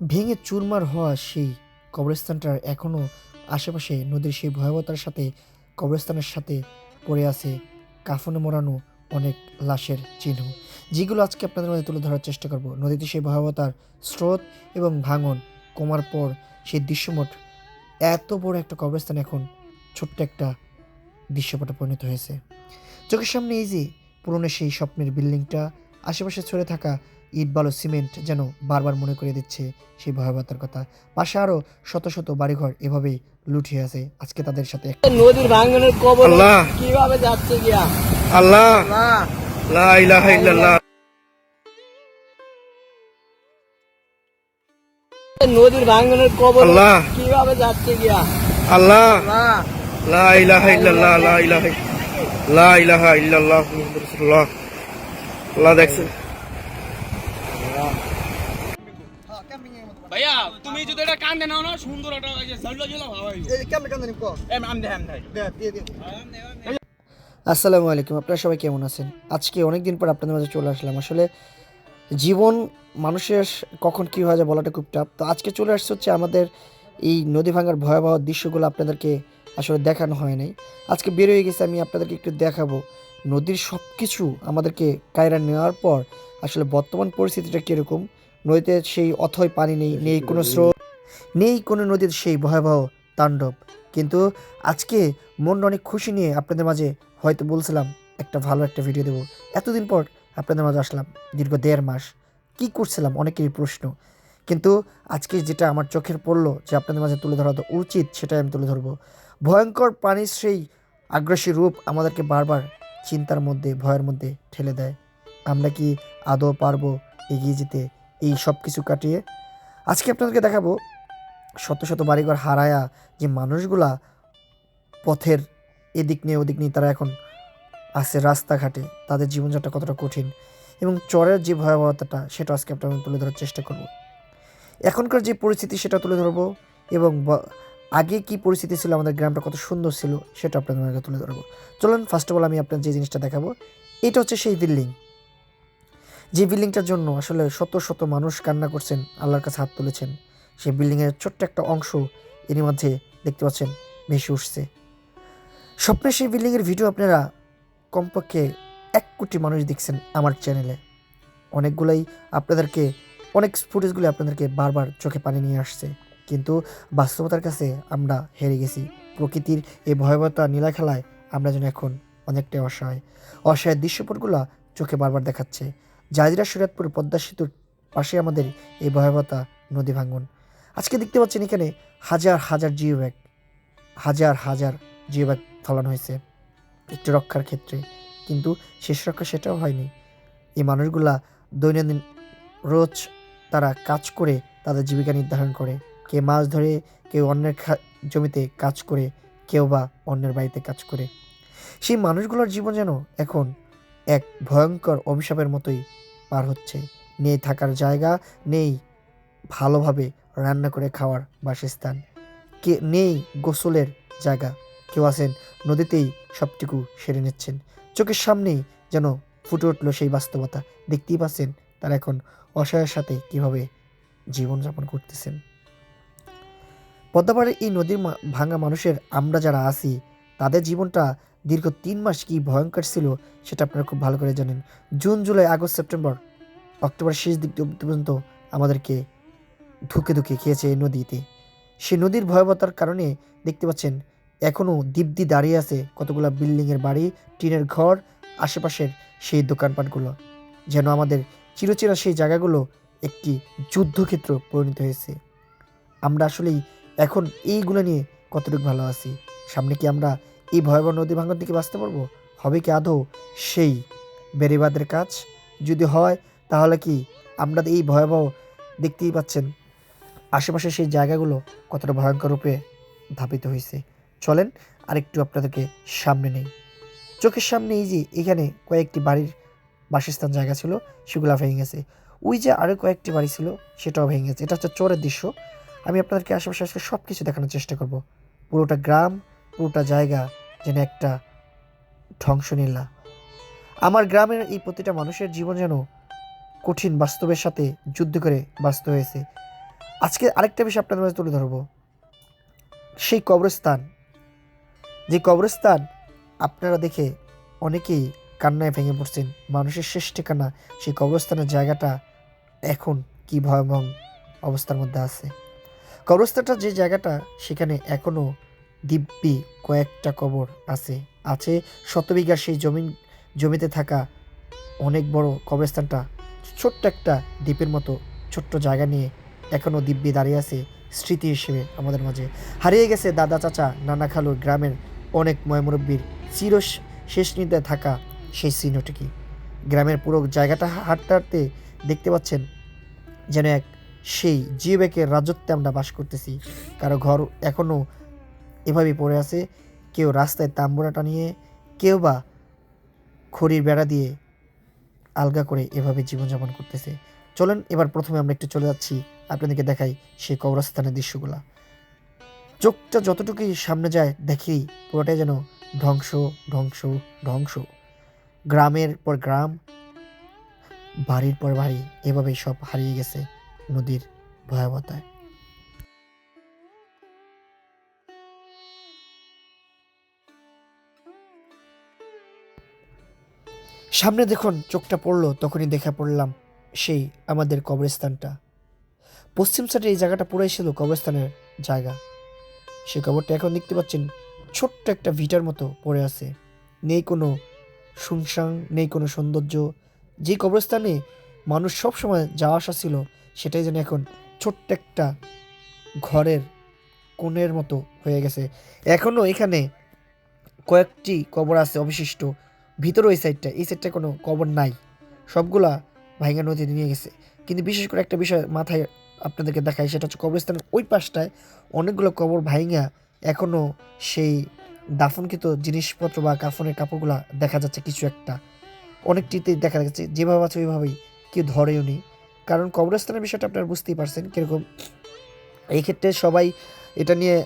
ভেঙে চুরমার হওয়া সেই কবরস্থানটার এখনও আশেপাশে নদীর সেই ভয়াবহতার সাথে কবরস্থানের সাথে পড়ে আছে কাফনে মোড়ানো অনেক লাশের চিহ্ন, যেগুলো আজকে আপনাদের মধ্যে তুলে ধরার চেষ্টা করব। নদীতে সেই ভয়াবহতার স্রোত এবং ভাঙন কমার পর সেই দৃশ্যমঠ এত বড় একটা কবরস্থান এখন ছোট্ট একটা দৃশ্যপটে পরিণত হয়েছে। চোখের সামনে এই যে পুরনো সেই স্বপ্নের বিল্ডিংটা, আশেপাশে ছড়ে থাকা ইট বালু সিমেন্ট যেন বারবার মনে করে দিচ্ছে সেই ভয়াবহতার কথা। পাশে আরও শত শত বাড়িঘর এভাবেই লুটিয়ে আছে। আজকে তাদের সাথে নদীর ভাঙনের কবর আল্লাহ। কীভাবে যাচ্ছে গিয়া? আল্লাহ। না লা ইলাহা ইল্লাল্লাহ। নদীর ভাঙনের কবর আল্লাহ। কীভাবে যাচ্ছে গিয়া? আল্লাহ। লা ইলাহা ইল্লাল্লাহ লা ইলাহা লা ইলাহা ইল্লাল্লাহ মুহাম্মাদুর রাসূলুল্লাহ। আল্লাহ দেখছেন ভাইয়া তুমি যদি এটা কান্দে নাও না সুন্দর একটা ওই যে ঝালটা ঝুলা ভালো হইবে এম আম দে আম দে আসসালামু আলাইকুম আপনারা সবাই কেমন আছেন? আজকে অনেক দিন পর আপনাদের মাঝে চলে আসলাম। আসলে জীবন মানুষের কখন কী হয়ে যায় বলাটা খুব টাফ তো আজকে চলে আসছে হচ্ছে আমাদের এই নদী ভাঙার ভয়াবহ দৃশ্যগুলো আপনাদেরকে আসলে দেখানো হয় নাই। আজকে বের হয়ে গেছে আমি আপনাদেরকে একটু দেখাবো। নদীর সব কিছু আমাদেরকে কায়রা নেওয়ার পর আসলে বর্তমান পরিস্থিতিটা কীরকম? নদীতে সেই অথয় পানি নেই নেই কোনো স্রোত, নেই কোনো নদীর সেই ভয়াবহ তাণ্ডব। কিন্তু আজকে মনটা অনেক খুশি নিয়ে আপনাদের মাঝে হয়তো বলছিলাম, একটা ভালো একটা ভিডিও দেবো। এতদিন পর আপনাদের মাঝে আসলাম, দীর্ঘ দেড় মাস। কি করছিলাম? অনেকেরই প্রশ্ন। কিন্তু আজকে যেটা আমার চোখের পড়ল যে আপনাদের মাঝে তুলে ধরা তো উচিত, সেটাই আমি তুলে ধরবো। ভয়ঙ্কর প্রাণীর সেই আগ্রাসী রূপ আমাদেরকে বারবার চিন্তার মধ্যে, ভয়ের মধ্যে ঠেলে দেয়। আমরা কি আদৌ পারব এগিয়ে যেতে এই সব কিছু কাটিয়ে? আজকে আপনাদেরকে দেখাবো শত শত বাড়িঘর হারায়া যে মানুষগুলা পথের এদিক নিয়ে ওদিক নিয়ে তারা এখন আছে রাস্তাঘাটে। তাদের জীবনযাত্রা কতটা কঠিন এবং চরের যে ভয়াবহতাটা সেটা আজকে আপনাদের তুলে ধরার চেষ্টা করব। এখনকার যে পরিস্থিতি সেটা তুলে ধরবো এবং আগে কি পরিস্থিতি ছিল, আমাদের গ্রামটা কত সুন্দর ছিল সেটা আপনাদের তুলে ধরবো। চলুন ফার্স্ট অফ অল আমি আপনার যে জিনিসটা দেখাবো, এটা হচ্ছে সেই বিল্ডিং যে বিল্ডিংটার জন্য আসলে শত শত মানুষ কান্না করছেন, আল্লাহর কাছে হাত তুলেছেন, সেই বিল্ডিংয়ের ছোট্ট একটা অংশ এরই মধ্যে দেখতে পাচ্ছেন ভেসে উঠছে। স্বপ্নের সেই বিল্ডিংয়ের ভিডিও আপনারা কমপক্ষে এক কোটি মানুষ দেখছেন আমার চ্যানেলে অনেকগুলোই আপনাদেরকে, অনেক ফুটেজগুলি আপনাদেরকে বারবার চোখে পানি নিয়ে আসছে। কিন্তু বাস্তবতার কাছে আমরা হেরে গেছি। প্রকৃতির এই ভয়াবহতা নীলা খেলায় আমরা যেন এখন অনেকটাই অসহায়। অসহায় দৃশ্যপটগুলো চোখে বারবার দেখাচ্ছে। জাজিরা শরীয়তপুর পদ্মা সেতুর পাশে আমাদের এই ভয়াবহতা নদী ভাঙ্গন আজকে দেখতে পাচ্ছেন এখানে হাজার হাজার জিও ব্যাগ, হাজার হাজার জিও ব্যাগ ফলানো হয়েছে একটু রক্ষার ক্ষেত্রে। কিন্তু শেষ রক্ষা সেটাও হয়নি। এই মানুষগুলা দৈনন্দিন রোজ তারা কাজ করে তাদের জীবিকা নির্ধারণ করে। কে মাছ ধরে, কেউ অন্যের জমিতে কাজ করে, কেউ বা অন্যের বাড়িতে কাজ করে। সেই মানুষগুলোর জীবন যেন এখন এক ভয়ঙ্কর অভিশাপের মতোই পার হচ্ছে। নেই থাকার জায়গা, নেই ভালোভাবে রান্না করে খাওয়ার বাসস্থান। কে, নেই গোসলের জায়গা। কেউ আছেন, নদীতেই সবটুকু সেরে নিচ্ছেন। চোখের সামনেই যেন ফুটে উঠল সেই বাস্তবতা। দেখতেই পাচ্ছেন তারা এখন অসহায়ের সাথে কীভাবে জীবনযাপন করতেছেন। পদ্মাপাড়ের এই নদীর ভাঙা মানুষের আমরা যারা আছি, তাদের জীবনটা দীর্ঘ তিন মাস কি ভয়ঙ্কর ছিল সেটা আপনারা খুব ভালো করে জানেন। June, July, August, September October শেষ দিক পর্যন্ত আমাদেরকে ধুকে ধুকে খেয়েছে এই নদীতে। সে নদীর ভয়াবহতার কারণে দেখতে পাচ্ছেন এখনও দীপ্তি দাঁড়িয়ে আছে কতগুলো বিল্ডিংয়ের বাড়ি, টিনের ঘর, আশেপাশের সেই দোকানপাটগুলো, যেন আমাদের চিরচেনা সেই জায়গাগুলো একটি যুদ্ধক্ষেত্র পরিণত হয়েছে। আমরা আসলেই এখন এইগুলো নিয়ে কতটুকু ভালো আছি? সামনে কি আমরা এই ভয়াবহ নদী ভাঙন থেকে বাঁচতে পারব? হবে কি আদৌ? সেই বেড়িবাদের কাজ যদি হয়, তাহলে কি আমরা এই ভয়াবহ দেখতেই পাচ্ছেন? আশেপাশে সেই জায়গাগুলো কতটা ভয়ঙ্কর রূপে ধাপিত হয়েছে। চলেন আরেকটু আপনাদেরকে সামনে নেই। চোখের সামনে এই যে এখানে কয়েকটি বাড়ির বাসস্থান জায়গা ছিল, সেগুলো ভেঙে গেছে। ওই যে আরও কয়েকটি বাড়ি ছিল, সেটাও ভেঙে গেছে। এটা হচ্ছে চোরের দৃশ্য। আমি আপনাদেরকে আশেপাশে আজকে সব কিছু দেখানোর চেষ্টা করব। পুরোটা গ্রাম, পুরোটা জায়গা যেন একটা ধ্বংস নীলা আমার গ্রামের এই প্রতিটা মানুষের জীবন যেন কঠিন বাস্তবের সাথে যুদ্ধ করে বাঁচতে হয়েছে। আজকে আরেকটা বিষয় আপনাদের মাঝে তুলে ধরবো। সেই কবরস্থান। যে কবরস্থান আপনারা দেখে অনেকেই কান্নায় ভেঙে পড়ছেন। মানুষের শেষ ঠিকানা সেই কবরস্থানের জায়গাটা এখন কি ভয়াবহ অবস্থার মধ্যে আছে। কবরস্থানটা যে জায়গাটা সেখানে এখনও দিব্যি কয়েকটা কবর আছে আছে শতবিঘা সেই জমি জমিতে থাকা অনেক বড় কবরস্থানটা। ছোট্ট একটা দ্বীপের মতো ছোট্ট জায়গা নিয়ে এখনও দিব্যি দাঁড়িয়ে আছে স্মৃতি হিসেবে আমাদের মাঝে। হারিয়ে গেছে দাদা চাচা নানা খালুর গ্রামের অনেক ময়মুরব্বীর চির শেষ নিদ্রায় থাকা সেই চিহ্নটিকে। গ্রামের পুরো জায়গাটা হাঁটতে হাঁটতে দেখতে পাচ্ছেন যেন এক সেই জিবেকের রাজত্বে আমরা বাস করতেছি। কারও ঘর এখনও এভাবেই পড়ে আছে। কেউ রাস্তায় তাম্বুরা টানিয়ে কেউ বা খড়ির বেড়া দিয়ে আলগা করে এভাবে জীবনযাপন করতেছে। চলেন, এবার প্রথমে আমরা একটু চলে যাচ্ছি। আপনাদেরকে দেখাই সেই কবরস্থানের দৃশ্যগুলা। চোখটা যতটুকুই সামনে যায় দেখি পুরোটাই যেন ধ্বংস ধ্বংস ধ্বংস। গ্রামের পর গ্রাম, বাড়ির পর বাড়ি, এভাবেই সব হারিয়ে গেছে নদীর ভয়াবহতায়। সামনে দেখুন, চোখটা পড়ল, তখনই দেখা পড়লাম সেই আমাদের কবরস্থানটা। পশ্চিম সাইডে এই জায়গাটা পুরাই ছিল কবরস্থানের জায়গা। সে কবরটা এখন দেখতে পাচ্ছেন, ছোট্ট একটা ভিটার মতো পড়ে আছে। নেই কোনো শুনশান, নেই কোনো সৌন্দর্য। যে কবরস্থানে মানুষ সব সময় যাওয়া আসা ছিল, সেটাই যেন এখন ছোট্ট একটা ঘরের কোণের মতো হয়ে গেছে। এখনও এখানে কয়েকটি কবর আছে অবশিষ্ট। ভিতরে ওই সাইডটা এই সাইডটা কোনো কবর নাই। সবগুলা ভাইঙ্গা নদীতে নিয়ে গেছে। কিন্তু বিশেষ করে একটা বিষয় মাথায় আপনাদেরকে দেখাই, সেটা হচ্ছে কবরস্থানের ওই পাশটায় অনেকগুলো কবর ভাইঙ্গা এখনও সেই দাফনকৃত জিনিসপত্র বা কাফনের কাপড়গুলা দেখা যাচ্ছে কিছু একটা। অনেকটিতেই দেখা যাচ্ছে, যেভাবে আছে ওইভাবেই কেউ ধরেও নি। কারণ কবরস্থানের বিষয়টা আপনারা বুঝতেই পারছেন কীরকম এই ক্ষেত্রে সবাই এটা নিয়ে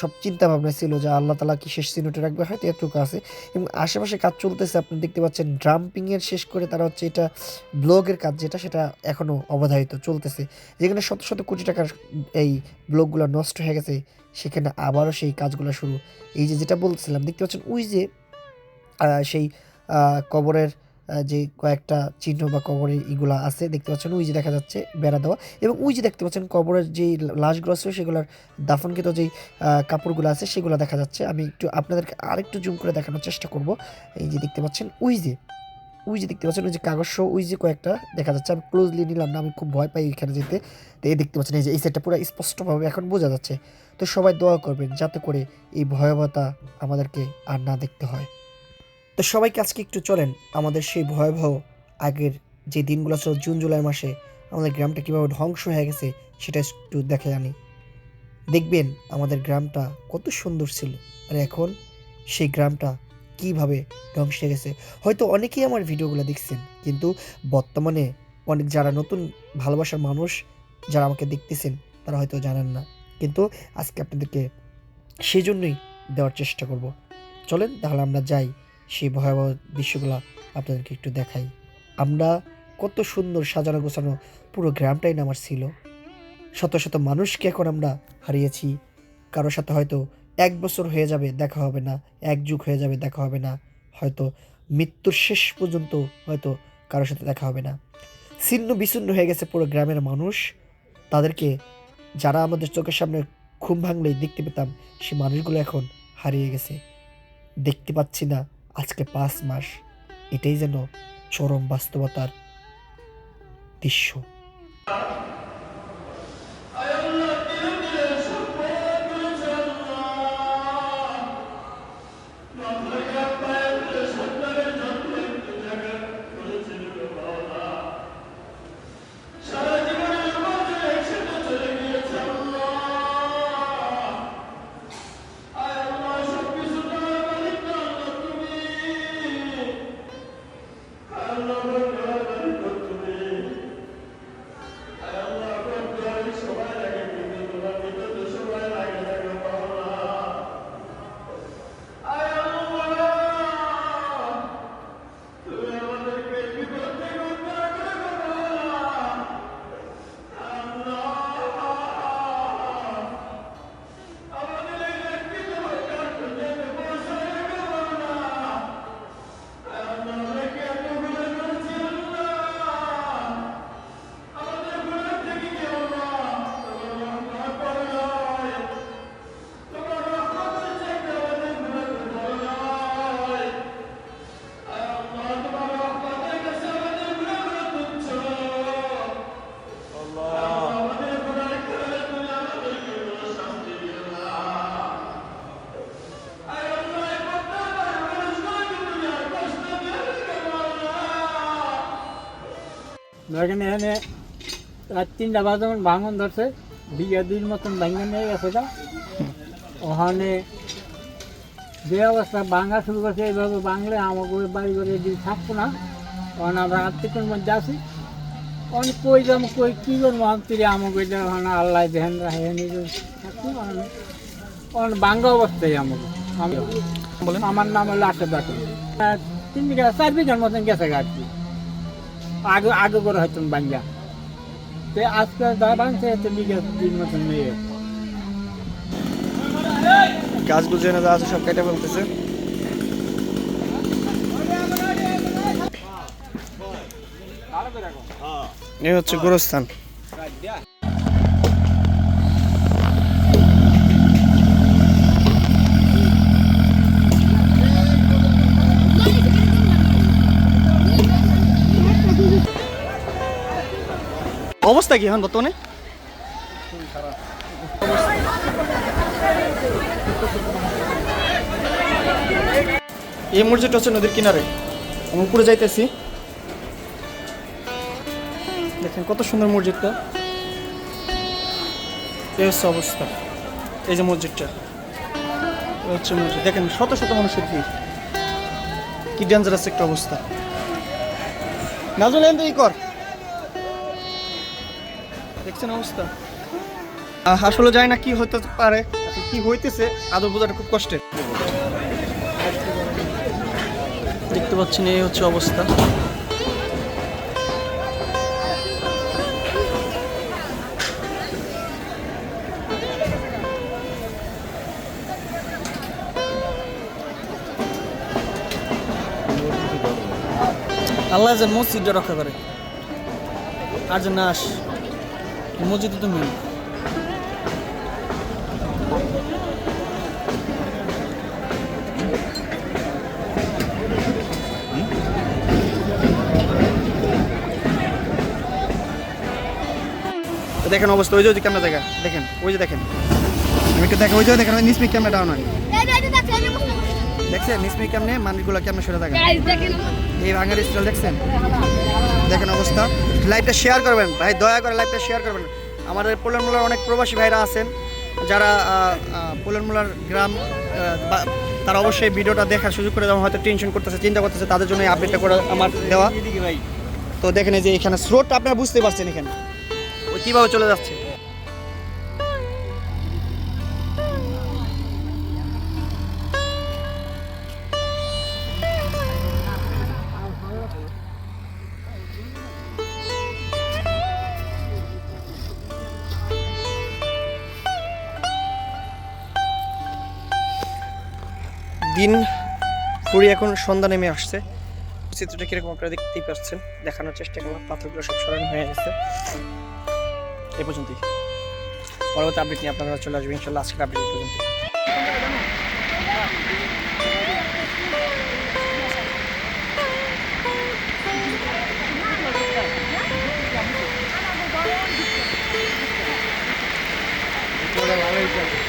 সব চিন্তা ভাবনা ছিল যে আল্লাহ তালা কি শেষ চিহ্নটা রাখবে? হয়তো এতটুকু আছে। এবং আশেপাশে কাজ চলতেছে, আপনি দেখতে পাচ্ছেন ড্রাম্পিংয়ের শেষ করে তারা হচ্ছে এটা ব্লগের কাজ যেটা, সেটা এখনও অবধারিত চলতেছে। যেখানে শত শত কোটি টাকার এই ব্লগগুলো নষ্ট হয়ে গেছে, সেখানে আবারও সেই কাজগুলো শুরু। এই যে যেটা বলছিলাম, দেখতে পাচ্ছেন ওই যে সেই কবরের যে কয়েকটা চিহ্ন বা কবরের ইগুলা আছে, দেখতে পাচ্ছেন, ওই যে দেখা যাচ্ছে বেড়া দেওয়া। এবং ওই যে দেখতে পাচ্ছেন, কবরের যে লাশগুলো আছে, সেগুলোর দাফনকৃত যেই কাপড়গুলো আছে, সেগুলো দেখা যাচ্ছে। আমি একটু আপনাদেরকে আরেকটু জুম করে দেখানোর চেষ্টা করব। এই যে দেখতে পাচ্ছেন, ওই যে ওই যে দেখতে পাচ্ছেন, ওই যে কাগজ সহ ওই যে কয়েকটা দেখা যাচ্ছে। আমি ক্লোজলি নিলাম না, আমি খুব ভয় পাই এখানে যেতে। তো এই দেখতে পাচ্ছেন, এই যে, এই সেটটা পুরো স্পষ্টভাবে এখন বোঝা যাচ্ছে। তো সবাই দোয়া করবেন, যাতে করে এই ভয়াবহতা আমাদেরকে আর না দেখতে হয়। তো সবাইকে আজকে একটু চলেন আমাদের সেই ভয়াবহ আগের যে দিনগুলো ছিল জুন, জুলাই মাসে, আমাদের গ্রামটা কীভাবে ধ্বংস হয়ে গেছে সেটা একটু দেখে আনি। দেখবেন আমাদের গ্রামটা কত সুন্দর ছিল। আর এখন সেই গ্রামটা কীভাবে ধ্বংস হয়ে গেছে? হয়তো অনেকেই আমার ভিডিওগুলো দেখছেন, কিন্তু বর্তমানে অনেক যারা নতুন ভালোবাসার মানুষ যারা আমাকে দেখতেছেন, তারা হয়তো জানেন না। কিন্তু আজকে আপনাদেরকে সেই জন্যই দেওয়ার চেষ্টা করব। চলেন তাহলে আমরা যাই সেই ভয়াবহ দৃশ্যগুলো আপনাদেরকে একটু দেখাই। আমরা কত সুন্দর সাজানো গোছানো পুরো গ্রামটাই নামার ছিল। শত শত মানুষকে এখন আমরা হারিয়েছি। কারোর সাথে হয়তো এক বছর হয়ে যাবে দেখা হবে না, এক যুগ হয়ে যাবে দেখা হবে না। হয়তো মৃত্যুর শেষ পর্যন্ত হয়তো কারোর সাথে দেখা হবে না। ছিন্ন বিচ্ছিন্ন হয়ে গেছে পুরো গ্রামের মানুষ। তাদেরকে যারা আমাদের চোখের সামনে ঘুম ভাঙলেই দেখতে পেতাম, সে মানুষগুলো এখন হারিয়ে গেছে। দেখতে পাচ্ছি না আজকে পাঁচ মাস এটাই যেন চরম বাস্তবতার দৃশ্য। এখানে এনে রাত তিনটা বাজে যখন ভাঙন ধরছে বিঘা দুই মতন ভাঙন নিয়ে গেছে গা ওখানে যে অবস্থা ভাঙা শুরু করছে এইভাবে বাংলে আমাকে ওই বাড়ি করে যদি থাকব না। তখন আমরা আত্মীয়র মধ্যে আছি। অনেক কই যাব কই কী করব? আমি আমাকে ওখানে আল্লাহ ধ্যান রাখে নিজে থাকব অনেক বাঙ্গা অবস্থায় আমাকে। আমি বলেন। আমার নাম হলো বাটন তিন বিঘা চার বিঘার মতন গেছে গাছটি আগে আগে করে হয়তো বাঙ্গা। তে আজকে যা বাংছে তো বিঘা দিন মতন নিয়ে। গেছে গাছগুলো না যা আছে সব কেটে ফেলতেছে। এই হচ্ছে গোরস্থান। অবস্থা কি এখন বর্তমানে? এই মসজিদটা হচ্ছে নদীর কিনারে। আমি উপরে যাইতেছি। দেখেন কত সুন্দর মসজিদটা। এই হচ্ছে অবস্থা। এই যে মসজিদটা। হচ্ছে মসজিদ। দেখেন শত শত মানুষের ভিড়। কি ডেঞ্জারাস একটা অবস্থা। নাজুল এন ই কর। দেখছেন অবস্থা? আসলে যায় না কি হতে পারে কি হইতেছে আদৌ বোঝাটা খুব কষ্টের। দেখতে পাচ্ছেন, এই হচ্ছে অবস্থা। আল্লাহ যেন মসজিদটা রক্ষা করে। আর যেন না আস। মসজিদ তো মেন দেখেন অবস্থা ওই যে ওই যে ক্যামেরা দেখা দেখেন ওই যে দেখেন। আমি একটু দেখা ওই যে দেখেন নিসমি ক্যামেরা ডাউন হয়। দেখছেন নিসমি কেমনে মানুষগুলো কেমনে সরে থাকে এই ভাঙার স্টাইল দেখছেন? দেখেন অবস্থা। লাইভটা শেয়ার করবেন। ভাই দয়া করে লাইভটা শেয়ার করবেন। আমাদের পোলনমুলার অনেক প্রবাসী ভাইরা আছেন। যারা পোলনমোলার গ্রাম তারা অবশ্যই ভিডিওটা দেখার সুযোগ করে দেওয়া হয়তো টেনশন করতেছে চিন্তা করতেছে তাদের জন্য এই আপডেটটা করে আমার দেওয়া। তো দেখেন এই যে এখানে স্রোতটা আপনারা বুঝতে পারছেন এখানে। ওই কীভাবে চলে যাচ্ছে? দিন পুরি এখন সন্ধ্যা নেমে আসছে। চিত্রটা কীরকম আপনারা দেখতেই পাচ্ছেন, দেখানোর চেষ্টা করলাম পাথরগুলো সব সরানো হয়ে গেছে। এ পর্যন্তই। পরবর্তী আপডেট নিয়ে আপনারা চলে আসবেন ইনশাল্লাহ আজকের আপডেট পর্যন্ত এই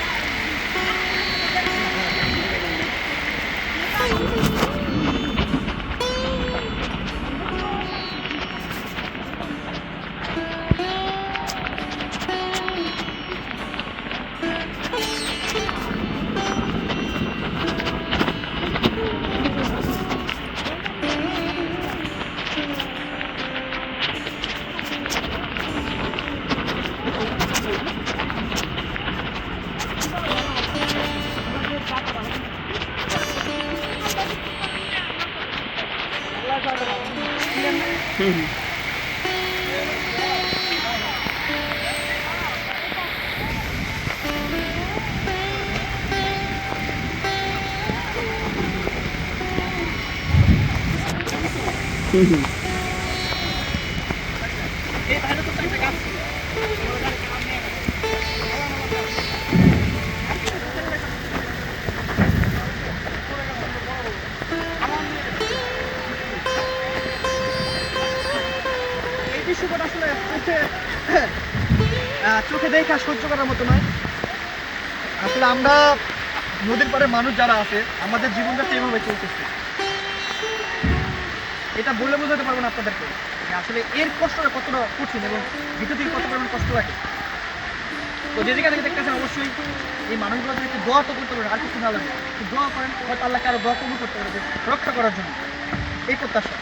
চোখে চোখে দেখা সহ্য করার মতো নয়। আসলে আমরা নদীর পাড়ে মানুষ যারা আছে, আমাদের জীবনটা এভাবে চলতেছে। এটা বলে বোঝাতে পারব না আপনাদেরকে আসলে এর কষ্টটা কতটা কঠিন এবং ভিতর থেকে কত পরিমাণ কষ্ট লাগে। তো যে জায়গা থেকে দেখতেছেন অবশ্যই এই মানুষগুলো একটু দোয়া তো করতে পারে আর কিছু লাগে। একটু দোয়া করেন, হয়তো আল্লাহকে আরও দোয়া কবুল করতে পারবে, রক্ষা করার জন্য। এই প্রত্যাশা।